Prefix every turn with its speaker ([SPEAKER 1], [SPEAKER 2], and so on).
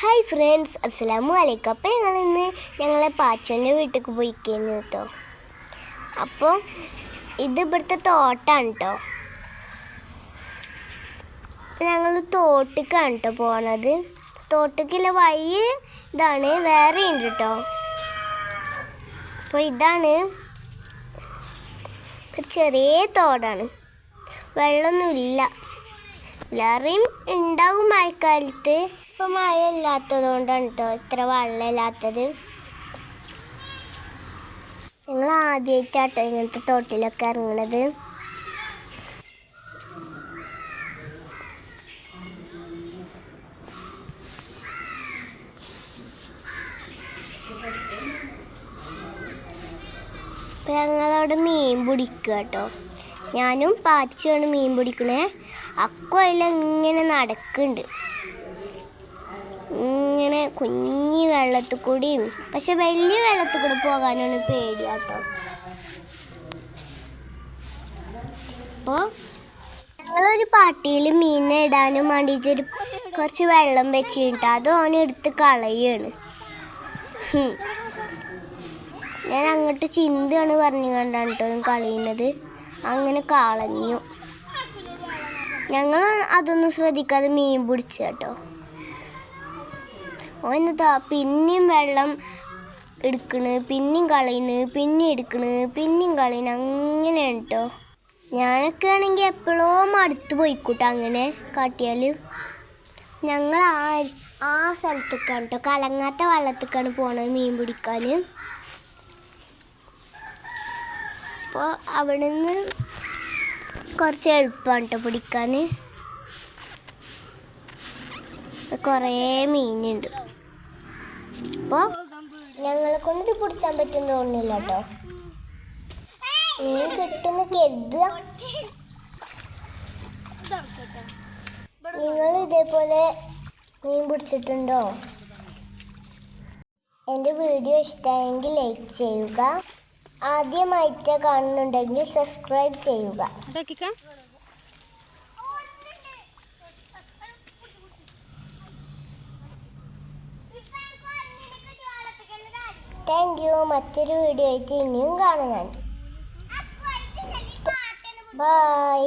[SPEAKER 1] Hi friends അസ്സലാമു അലൈക്കും അപ്പോൾ ഞങ്ങൾ ഇന്ന് ഞങ്ങളെ പാച്ചുവിന്റെ വീട്ടിലേക്ക് പോയിക്കുന്നു കേട്ടോ. അപ്പോൾ ഇത് ഇവിടുത്തെ തോട്ടാണ് കേട്ടോ. ഞങ്ങൾ തോട്ടിക്കാണ് കേട്ടോ പോണത്. തോട്ടിക്കുള്ള വഴി ഇതാണ് വേറെ ഉണ്ട് കേട്ടോ. അപ്പോൾ ഇതാണ് ചെറിയ തോടാണ്. വെള്ളമൊന്നുമില്ല. എല്ലാവരെയും ഉണ്ടാവും മഴക്കാലത്ത്. ഇപ്പം മഴ ഇല്ലാത്തത് കൊണ്ടാണ് കേട്ടോ ഇത്ര വെള്ളമില്ലാത്തത്. ഞങ്ങൾ ആദ്യമായിട്ടാട്ടോ ഇങ്ങനത്തെ തോട്ടിലൊക്കെ ഇറങ്ങണത്. ഇപ്പം ഞങ്ങളവിടെ മീൻ പിടിക്കുക കേട്ടോ ഞാനും പാച്ചുമാണ് മീൻ പിടിക്കണേ. അക്കു അതിലിങ്ങനെ നടക്കുന്നുണ്ട് കുഞ്ഞി വെള്ളത്തിൽ കൂടിയും പക്ഷെ വലിയ വെള്ളത്തിൽ കൂടി പോകാനാണ് പേടിയാട്ടോ. അപ്പോൾ ഞങ്ങളൊരു പാട്ടിയിൽ മീനെ ഇടാനും വേണ്ടിയിട്ട് ഒരു കുറച്ച് വെള്ളം വെച്ചിട്ട് അത് ഓൻ എടുത്ത് കളയാണ്. ഞാൻ അങ്ങോട്ട് ചിന്തയാണ് പറഞ്ഞു കണ്ടാണ് കേട്ടോ കളയുന്നത് അങ്ങനെ കളഞ്ഞു. ഞങ്ങൾ അതൊന്നും ശ്രദ്ധിക്കാതെ മീൻ പിടിച്ചു കേട്ടോ. ഓനെന്താ പിന്നെയും വെള്ളം എടുക്കണ് പിന്നെയും കളയണ് പിന്നെ എടുക്കണ് പിന്നെയും കളയണ് അങ്ങനെയാണ് കേട്ടോ ഞാനൊക്കെ ആണെങ്കിൽ എപ്പോഴോ മടുത്ത് പോയിക്കൂട്ടോ അങ്ങനെ കാട്ടിയാൽ ഞങ്ങൾ ആ ആ സ്ഥലത്തേക്കാണ് കേട്ടോ കലങ്ങാത്ത വെള്ളത്തേക്കാണ് പോണത് മീൻ പിടിക്കാൻ അപ്പോൾ അവിടെ നിന്ന് കുറച്ച് എളുപ്പമാണ് കേട്ടോ പിടിക്കാൻ കുറേ മീനുണ്ട്. അപ്പോൾ ഞങ്ങളെ കൊണ്ട് പിടിച്ചാൻ പറ്റുമെന്ന് തോന്നുന്നില്ല കേട്ടോ. മീൻ കിട്ടുന്ന കരുതുക നിങ്ങൾ ഇതേപോലെ മീൻ പിടിച്ചിട്ടുണ്ടോ? എന്റെ വീഡിയോ ഇഷ്ടമായെങ്കിൽ ലൈക്ക് ചെയ്യുക. ആദ്യമായിട്ട് കാണുന്നുണ്ടെങ്കിൽ സബ്സ്ക്രൈബ് ചെയ്യുക. താങ്ക് യു മറ്റൊരു വീഡിയോ ആയിട്ട് ഇനിയും കാണാൻ ബൈ